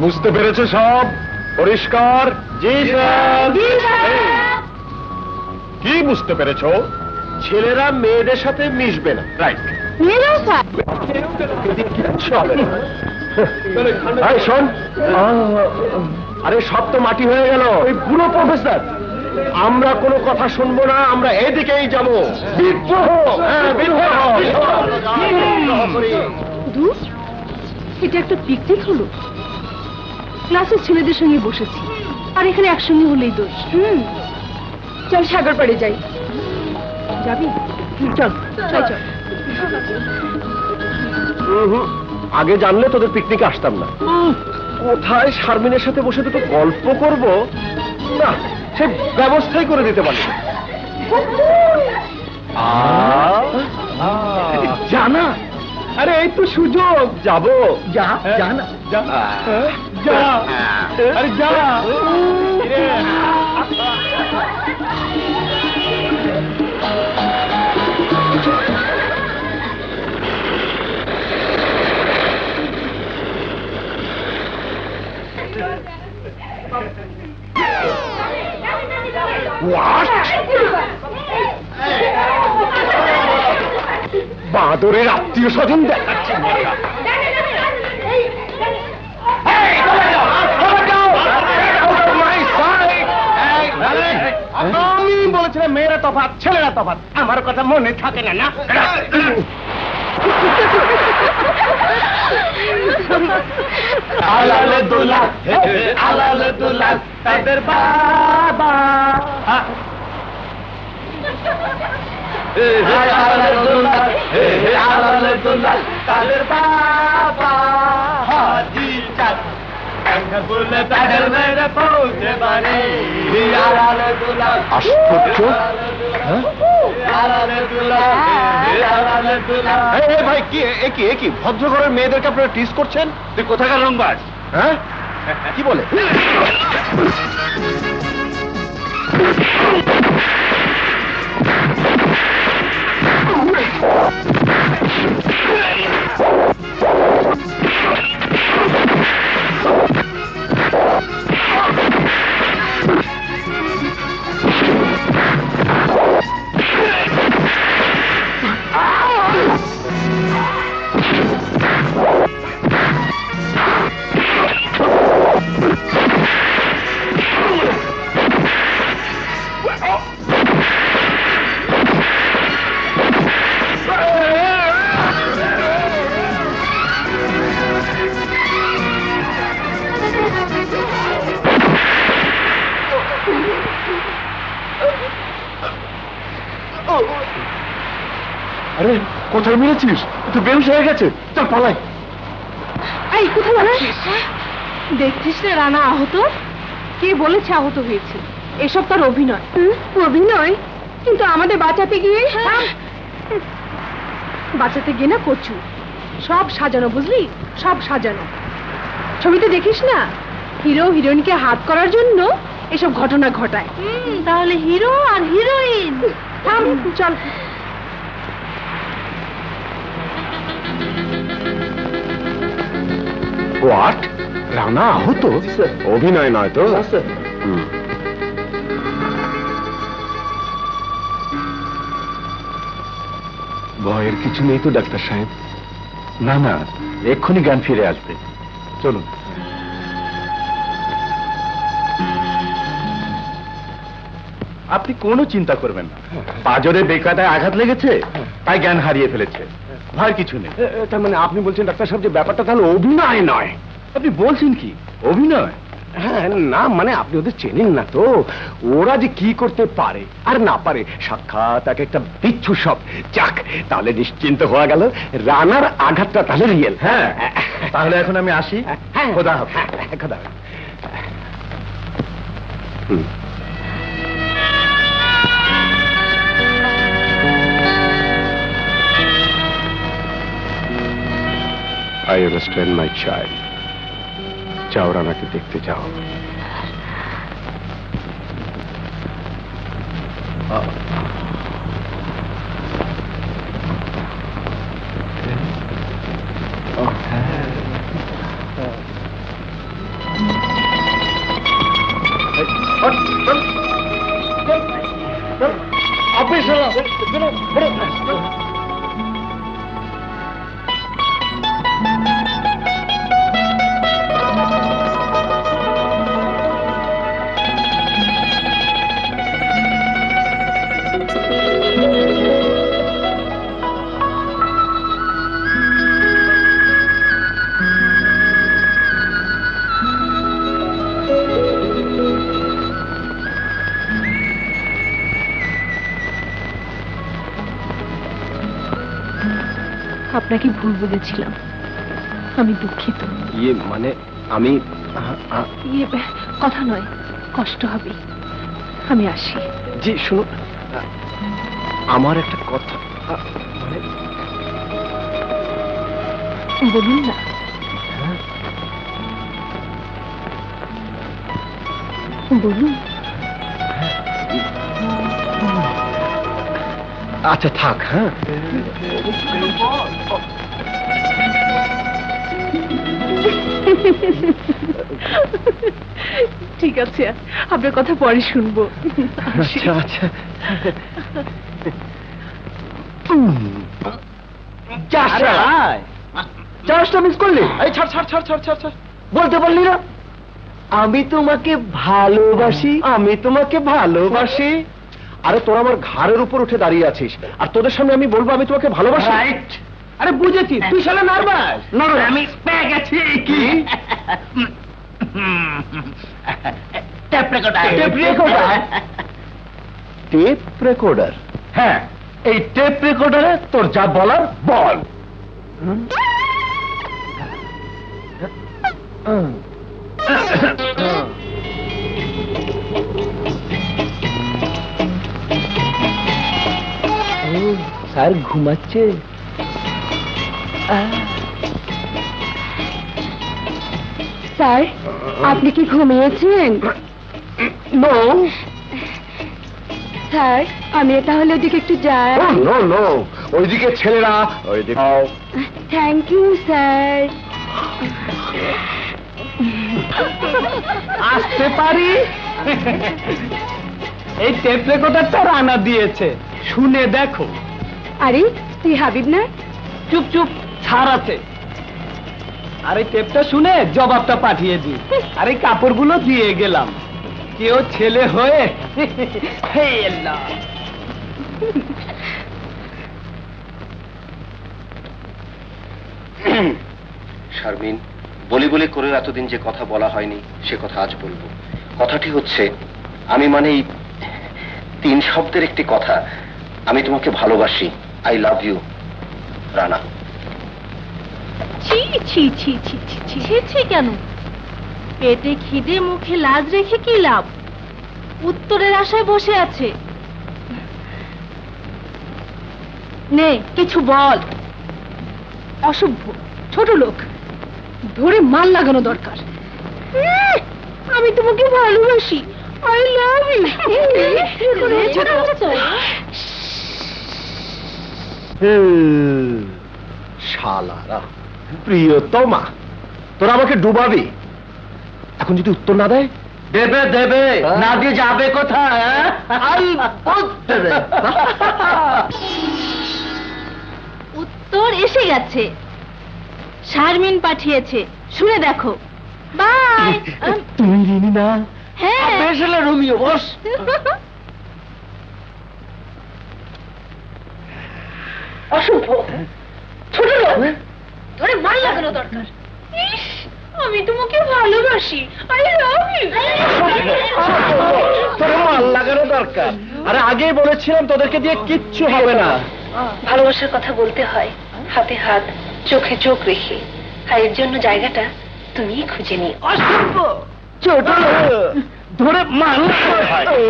বুঝতে পেরেছ সব? পরিষ্কার? কি বুঝতে পেরেছ? ছেলেরা মেয়েদের সাথে মিশবে না। রাইট শোন। আরে সব তো মাটি হয়ে গেল। এই পুরো প্রফেসর আমরা কোনো কথা শুনব না আমরা এদিকেই যাব। বিদ্রোহ! হ্যাঁ বিদ্রোহ! এটা একটা পিকনিক হলো। ক্লাসের ছেলেদের সঙ্গে বসেছি। আর এখানে একসঙ্গে হলেই দোষ। হুম। চল সাগর পাড়ে যাই। যাবি? চল। চল চল। আগে জানলে তোদের পিকনিকে আসতাম না। কোথায় শারমিনের সাথে বসে দুটো গল্প করব? না সে ব্যবস্থাই করে দিতে পারি জানা। আরে এই তো সুযোগ যাব যা জানা যা যা আরে যা বাদরের আত্মীয় স্বজন দেখাচ্ছে। আমি বলেছিলাম, মেয়েরা তফাৎ, ছেলেরা তফাৎ। আমার কথা মনে থাকে না না? তাদের বাবা। তাদের বাবা হাজি চাঁদ। আশ্চর্য। এই ভাই কি এ কি এ কি ভদ্র মেয়েদেরকে আপনারা টিস করছেন? তুই কোথাকার রংবাজ? হ্যাঁ? কি বলে? Come on. আরে কোথায় মেরেছিস? তুই বেউস হয়ে গেছে। চল পালাই। এই কোথায় যাচ্ছিস? দেখছিস না রানা আহত? কে বলেছে আহত হয়েছে? এসব তার অভিনয়। অভিনয়? কিন্তু আমাদের বাঁচাতে গিয়ে বাঁচাতে গিয়ে না কচু। সব সাজানো বুঝলি? সব সাজানো। ছবিতে দেখিস না? হিরো হিরোইনকে হাত করার জন্য এসব ঘটনা ঘটায়। তাহলে হিরো আর হিরোইন। থাম চল। হোয়াট রানা আহত? অভিনয় নয় তো। ভয়ের কিছু নেই তো ডাক্তার সাহেব? না না এক্ষুনি জ্ঞান ফিরে আসবে। চলুন। আপনি কোনো চিন্তা করবেন না। পাজরে বেকাটায় আঘাত লেগেছে তাই জ্ঞান হারিয়ে ফেলেছে। ভয়ের কিছু নেই। তার মানে আপনি বলছেন ডাক্তার সাহেব যে ব্যাপারটা তাহলে অভিনয় নয়। আপনি বলছেন কি? অভিনয়? হ্যাঁ না মানে আপনি ওদের চেনেন না তো। ওরা যে কি করতে পারে আর না পারে সাক্ষাৎ এক একটা বিচ্ছু সব। যাক তাহলে নিশ্চিন্ত হওয়া গেল রানার আঘাতটা তাহলে রিয়েল হ্যাঁ তাহলে এখন আমি আসি। হ্যাঁ খোদা হবে খোদা হাফেজ। आई अंडरस्टैंड माई चाइल्ड जाओ राना के देखते जाओ। आ, आ, आ, आ, आ, आ, आ, आ, আপনাকে ভুল বুঝেছিলাম আমি দুঃখিত। ইয়ে মানে আমি ইয়ে কথা নয় কষ্ট হবে। আমি আসি। জি শুনুন। আমার একটা কথা মানে বলুন না। বলুন। আচ্ছা থাক হ্যাঁ। ঠিক আছে আপনার কথা পরে শুনব। আচ্ছা আচ্ছা। চাষটা মিস করলি? এই ছাড় ছাড় ছাড় ছাড় ছাড় ছাড়। বলতে পারলি না? আমি তোমাকে ভালোবাসি আমি তোমাকে ভালোবাসি। আরে তোর আমার ঘাড়ের উপর উঠে দাঁড়িয়ে আছিস। আর তোদের সামনে আমি বলব আমি তোমাকে ভালোবাসি। আরে বুঝেছি তুই শালা নার্ভাস। আমি পেয়ে গেছি কি? Tape recorder tape recorder? Tape recorder হ্যাঁ এই টেপ রেকর্ডারে তোর যা বলার বল। স্যার ঘুমাচ্ছে। স্যার আপনি কি ঘুমিয়েছেন? স্যার আমি তাহলে ওদিকে একটু যাই। No no. ওইদিকে ছেলেরা ওইদিকে থ্যাংক ইউ স্যার। আসতে পারি? এই টেপ রেকর্ডারটা রানা দিয়েছে। শুনে দেখো। আরে তুই হাবিব না? চুপ চুপ ছাড় আছে। আর টেপটা শুনে জবাবটা পাঠিয়ে দি। আর এই কাপড়গুলো দিয়ে গেলাম। কেউ ছেলে হয়ে হে আল্লাহ। শারমিন বলি বলি করে এতদিন যে কথা বলা হয়নি সে কথা আজ বলব। কথাটি হচ্ছে আমি মানে এই তিন শব্দের একটি কথা। আমি তোমাকে ভালোবাসি। আই লাভ ইউ রানা ছি ছি ছি ছি ছি ছি ছি ছি কেন? পেটে খিদে মুখে লাজ রেখে কি লাভ? উত্তরের আশায় বসে আছে। নে কিছু বল। অসভ্য ছোট লোক। ধরে মাল লাগানো দরকার। আমি তোমাকে ভালোবাসি। আই লাভ ইউ শালারা প্রিয়তমা তোরা আমাকে ডুবাবি। এখন যদি উত্তর না দেয়? দেবে দেবে। না দিয়ে যাবে কোথায় হ্যাঁ? উত্তর এসে গেছে। শারমিন পাঠিয়েছে। শুনে দেখো। বাই। তুমি রিনি না? হ্যাঁ। রোমিও বস। অসভ্য ছোট লোক। ধরে মাল লাগানো দরকার ইস, আমি তোমাকে ভালোবাসি। আই লাভ ইউ তোর মাল লাগানো দরকার? আরে আগেই বলেছিলাম তোদেরকে দিয়ে কিচ্ছু হবে না। ভালোবাসার কথা বলতে হয় হাতে হাত চোখে চোখ রেখে। আর এর জন্য জায়গাটা তুমিই খুঁজে নিও অসভ্য ছোট। ধরে ও।